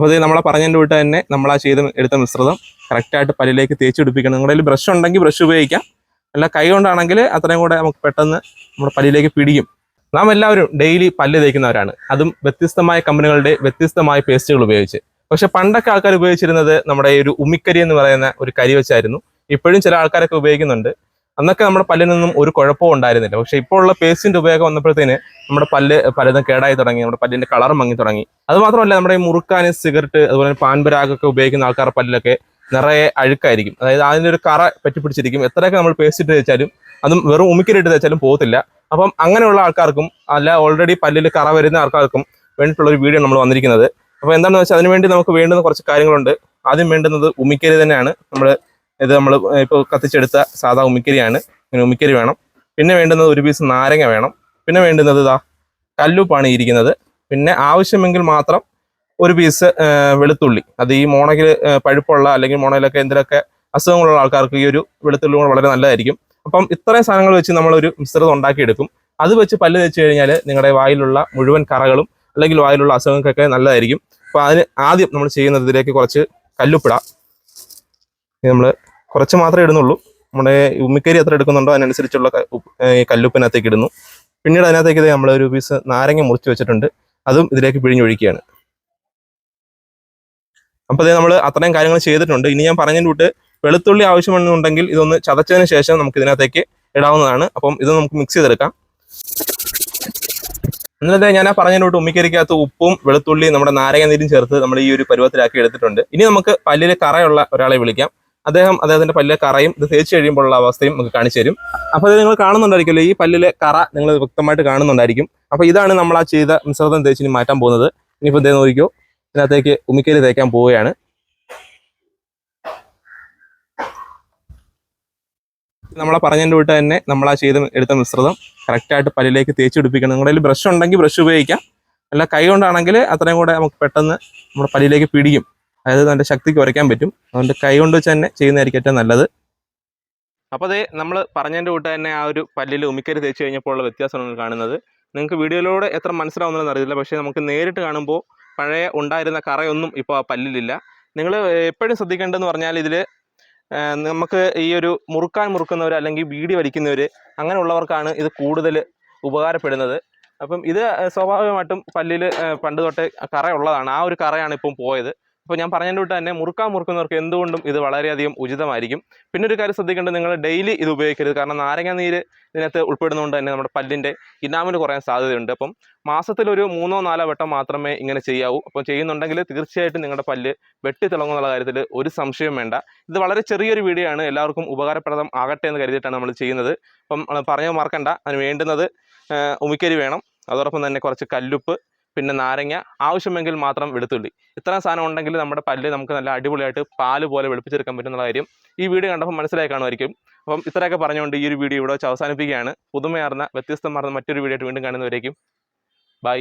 അപ്പോൾ ഇത് നമ്മളെ പറഞ്ഞതിന്റെ വിട്ട് തന്നെ നമ്മൾ ആ ചെയ്ത് എടുത്ത മിശ്രിതം കറക്റ്റായിട്ട് പല്ലിലേക്ക് തേച്ച് പിടിപ്പിക്കണം. നിങ്ങളുടെ ബ്രഷ് ഉണ്ടെങ്കിൽ ബ്രഷ് ഉപയോഗിക്കാം. അല്ല കൈ കൊണ്ടാണെങ്കിൽ അത്രയും കൂടെ നമുക്ക് പെട്ടെന്ന് നമ്മുടെ പല്ലിലേക്ക് പിടിക്കും. നാം എല്ലാവരും ഡെയിലി പല്ല് തേക്കുന്നവരാണ്. അതും വ്യത്യസ്തമായ കമ്പനികളുടെ വ്യത്യസ്തമായ പേസ്റ്റുകൾ ഉപയോഗിച്ച്. പക്ഷെ പണ്ടൊക്കെ ആൾക്കാർ ഉപയോഗിച്ചിരുന്നത് നമ്മുടെ ഒരു ഉമ്മിക്കരി എന്ന് പറയുന്ന ഒരു കരി വെച്ചായിരുന്നു. ഇപ്പോഴും ചില ആൾക്കാരൊക്കെ ഉപയോഗിക്കുന്നുണ്ട്. അന്നൊക്കെ നമ്മുടെ പല്ലിനൊന്നും ഒരു കുഴപ്പവും ഉണ്ടായിരുന്നില്ല. പക്ഷെ ഇപ്പോൾ ഉള്ള പേസ്റ്റിന്റെ ഉപയോഗം വന്നപ്പോഴത്തേന് നമ്മുടെ പല്ല് പലതും കേടായി തുടങ്ങി നമ്മുടെ പല്ലിന്റെ കളർ മങ്ങി തുടങ്ങി. അത് മാത്രമല്ല നമ്മുടെ ഈ മുറുക്കാൻ സിഗരറ്റ് അതുപോലെ പാൻപരാഗൊക്കെ ഉപയോഗിക്കുന്ന ആൾക്കാരുടെ പല്ലിലൊക്കെ നിറയെ അഴുക്കായിരിക്കും. അതായത് അതിന്റെ ഒരു കറ പറ്റിപ്പിടിച്ചിരിക്കും. എത്രയൊക്കെ നമ്മൾ പേസ്റ്റ് ഇട്ട് തേച്ചാലും അതും വെറും ഉമിക്കലിട്ട് തേച്ചാലും പോകത്തില്ല. അപ്പം അങ്ങനെയുള്ള ആൾക്കാർക്കും അല്ല ഓൾറെഡി പല്ലിൽ കറ വരുന്ന ആൾക്കാർക്കും വേണ്ടിയിട്ടുള്ള ഒരു വീഡിയോ നമ്മൾ വന്നിരിക്കുന്നത്. അപ്പോൾ എന്താണെന്ന് വെച്ചാൽ അതിനുവേണ്ടി നമുക്ക് വേണ്ടുന്ന കുറച്ച് കാര്യങ്ങളുണ്ട്. ആദ്യം വേണ്ടുന്നത് ഉമിക്കൽ തന്നെയാണ്. നമ്മൾ ഇത് നമ്മൾ ഇപ്പോൾ കത്തിച്ചെടുത്ത സാധാ ഉമിക്കരിയാണ്. ഇങ്ങനെ ഉമിക്കരി വേണം. പിന്നെ വേണ്ടുന്നത് ഒരു പീസ് നാരങ്ങ വേണം. പിന്നെ വേണ്ടുന്നത് ഇതാ കല്ലുപ്പാണ് ഇരിക്കുന്നത്. പിന്നെ ആവശ്യമെങ്കിൽ മാത്രം ഒരു പീസ് വെളുത്തുള്ളി. അത് ഈ മോണയിൽ പഴുപ്പുള്ള അല്ലെങ്കിൽ മോണയിലൊക്കെ എന്തെങ്കിലുമൊക്കെ അസുഖങ്ങളുള്ള ആൾക്കാർക്ക് ഈ ഒരു വെളുത്തുള്ളി കൂടെ വളരെ നല്ലതായിരിക്കും. അപ്പം ഇത്രയും സാധനങ്ങൾ വെച്ച് നമ്മളൊരു മിശ്രിതം ഉണ്ടാക്കിയെടുക്കും. അത് വെച്ച് പല്ല് തേച്ച് കഴിഞ്ഞാൽ നിങ്ങളുടെ വായിലുള്ള മുഴുവൻ കറകളും അല്ലെങ്കിൽ വായിലുള്ള അസുഖങ്ങൾക്കൊക്കെ നല്ലതായിരിക്കും. അപ്പോൾ അതിന് ആദ്യം നമ്മൾ ചെയ്യുന്നത് ഇതിലേക്ക് കുറച്ച് കല്ലുപ്പിടാം. നമ്മൾ കുറച്ച് മാത്രമേ ഇടുന്നുള്ളൂ. നമ്മുടെ ഉമ്മിക്കരി എത്ര എടുക്കുന്നുണ്ടോ അതിനനുസരിച്ചുള്ള കല്ലുപ്പിനകത്തേക്ക് ഇടുന്നു. പിന്നീട് അതിനകത്തേക്ക് നമ്മൾ ഒരു പീസ് നാരങ്ങ മുറിച്ച് വെച്ചിട്ടുണ്ട്. അതും ഇതിലേക്ക് പിഴിഞ്ഞൊഴിക്കുകയാണ്. അപ്പോൾ അതേ നമ്മൾ അത്രയും കാര്യങ്ങൾ ചെയ്തിട്ടുണ്ട്. ഇനി ഞാൻ പറഞ്ഞതിന്റെ കൂട്ട് വെളുത്തുള്ളി ആവശ്യമെന്നുണ്ടെങ്കിൽ ഇതൊന്ന് ചതച്ചതിന് ശേഷം നമുക്ക് ഇതിനകത്തേക്ക് ഇടാവുന്നതാണ്. അപ്പം ഇത് നമുക്ക് മിക്സ് ചെയ്തെടുക്കാം. ഇന്നലത്തെ ഞാൻ ആ പറഞ്ഞതിന്റെ കൂട്ട് ഉമ്മിക്കരിക്കകത്ത് ഉപ്പും വെളുത്തുള്ളി നമ്മുടെ നാരങ്ങ നീരും ചേർത്ത് നമ്മൾ ഈ ഒരു പരുവത്തിലാക്കി എടുത്തിട്ടുണ്ട്. ഇനി നമുക്ക് പല്ലിൽ കറയുള്ള ഒരാളെ വിളിക്കാം. അദ്ദേഹം അദ്ദേഹത്തിന്റെ പല്ലിലെ കറയും ഇത് തേച്ച് കഴിയുമ്പോഴുള്ള അവസ്ഥയും നമുക്ക് കാണിച്ചു തരും. അപ്പോൾ ഇത് നിങ്ങൾ കാണുന്നുണ്ടായിരിക്കുമല്ലോ ഈ പല്ലിലെ കറ നിങ്ങൾ വ്യക്തമായിട്ട് കാണുന്നുണ്ടായിരിക്കും. അപ്പോൾ ഇതാണ് നമ്മൾ ആ ചെയ്ത മിശ്രിതം തേച്ചിന് മാറ്റാൻ പോകുന്നത്. ഇനിയിപ്പോൾ ഇതേ നോക്കിക്കോ ഇതിനകത്തേക്ക് ഉമിക്കരി തേക്കാൻ പോവുകയാണ്. നമ്മളെ പറഞ്ഞതിന്റെ വിട്ട് തന്നെ നമ്മൾ ആ ചെയ്ത് എടുത്ത മിശ്രിതം കറക്റ്റായിട്ട് പല്ലിലേക്ക് തേച്ച് പിടിപ്പിക്കണം. നിങ്ങളുടെ ബ്രഷ് ഉണ്ടെങ്കിൽ ബ്രഷ് ഉപയോഗിക്കാം. അല്ല കൈ കൊണ്ടാണെങ്കിൽ അത്രയും കൂടെ നമുക്ക് പെട്ടെന്ന് നമ്മുടെ പല്ലിലേക്ക് പിടിക്കും. അതായത് നല്ല ശക്തിക്ക് കുറയ്ക്കാൻ പറ്റും. അതുകൊണ്ട് കൈ കൊണ്ട് വെച്ച് തന്നെ ചെയ്യുന്നതായിരിക്കും ഏറ്റവും നല്ലത്. അപ്പോൾ അതേ നമ്മൾ പറഞ്ഞതിന്റെ കൂട്ട് തന്നെ ആ ഒരു പല്ലിൽ ഉമിക്കരി തേച്ച് കഴിഞ്ഞപ്പോൾ ഉള്ള വ്യത്യാസമാണ് കാണുന്നത്. നിങ്ങൾക്ക് വീഡിയോയിലൂടെ എത്ര മനസ്സിലാവുന്നതെന്ന് അറിയില്ല. പക്ഷേ നമുക്ക് നേരിട്ട് കാണുമ്പോൾ പഴയ ഉണ്ടായിരുന്ന കറയൊന്നും ഇപ്പോൾ ആ പല്ലിലില്ല. നിങ്ങൾ എപ്പോഴും ശ്രദ്ധിക്കേണ്ടതെന്ന് പറഞ്ഞാൽ ഇതിൽ നമുക്ക് ഈ ഒരു മുറുക്കാൻ മുറുക്കുന്നവർ അല്ലെങ്കിൽ ബീഡി വലിക്കുന്നവർ അങ്ങനെയുള്ളവർക്കാണ് ഇത് കൂടുതൽ ഉപകാരപ്പെടുന്നത്. അപ്പം ഇത് സ്വാഭാവികമായിട്ടും പല്ലിൽ പണ്ട് തൊട്ടേ കറ ഉള്ളതാണ്. ആ ഒരു കറയാണ് ഇപ്പം പോയത്. അപ്പോൾ ഞാൻ പറഞ്ഞതിന്റെ തന്നെ മുറുക്കാൻ മുറുക്കുന്നവർക്ക് എന്തുകൊണ്ടും ഇത് വളരെയധികം ഉചിതമായിരിക്കും. പിന്നെ ഒരു കാര്യം ശ്രദ്ധിക്കേണ്ടത് നിങ്ങൾ ഡെയിലി ഇത് ഉപയോഗിക്കരുത്. കാരണം നാരങ്ങ നീര് ഇതിനകത്ത് ഉൾപ്പെടുന്നതുകൊണ്ട് തന്നെ നമ്മുടെ പല്ലിന്റെ ഇനാമിന് കുറയാൻ സാധ്യതയുണ്ട്. അപ്പം മാസത്തിലൊരു മൂന്നോ നാലോ വട്ടം മാത്രമേ ഇങ്ങനെ ചെയ്യാവൂ. അപ്പം ചെയ്യുന്നുണ്ടെങ്കിൽ തീർച്ചയായിട്ടും നിങ്ങളുടെ പല്ല് വെട്ടി തിളങ്ങുന്നുള്ള കാര്യത്തിൽ ഒരു സംശയം വേണ്ട. ഇത് വളരെ ചെറിയൊരു വീഡിയോ ആണ്. എല്ലാവർക്കും ഉപകാരപ്രദം ആകട്ടെ എന്ന് കരുതിയിട്ടാണ് നമ്മൾ ചെയ്യുന്നത്. അപ്പം പറഞ്ഞാൽ മറക്കണ്ട. അതിന് വേണ്ടുന്നത് ഉമിക്കരി വേണം. അതോടൊപ്പം തന്നെ കുറച്ച് കല്ലുപ്പ് പിന്നെ നാരങ്ങ ആവശ്യമെങ്കിൽ മാത്രം വെളുത്തുള്ളി. ഇത്രയും സാധനം ഉണ്ടെങ്കിൽ നമ്മുടെ പല്ല് നമുക്ക് നല്ല അടിപൊളിയായിട്ട് പാൽ പോലെ വെളുപ്പിച്ചെടുക്കാൻ പറ്റുന്ന കാര്യം ഈ വീഡിയോ കണ്ടപ്പോൾ മനസ്സിലായി കാണുമായിരിക്കും. അപ്പം ഇത്രയൊക്കെ പറഞ്ഞുകൊണ്ട് ഈ ഒരു വീഡിയോ ഇവിടെ വെച്ച് അവസാനിപ്പിക്കുകയാണ്. പുതുമയാർന്ന വ്യത്യസ്തമാർന്ന മറ്റൊരു വീഡിയോ ആയിട്ട് വീണ്ടും കാണുന്നവരേക്കും. ബൈ.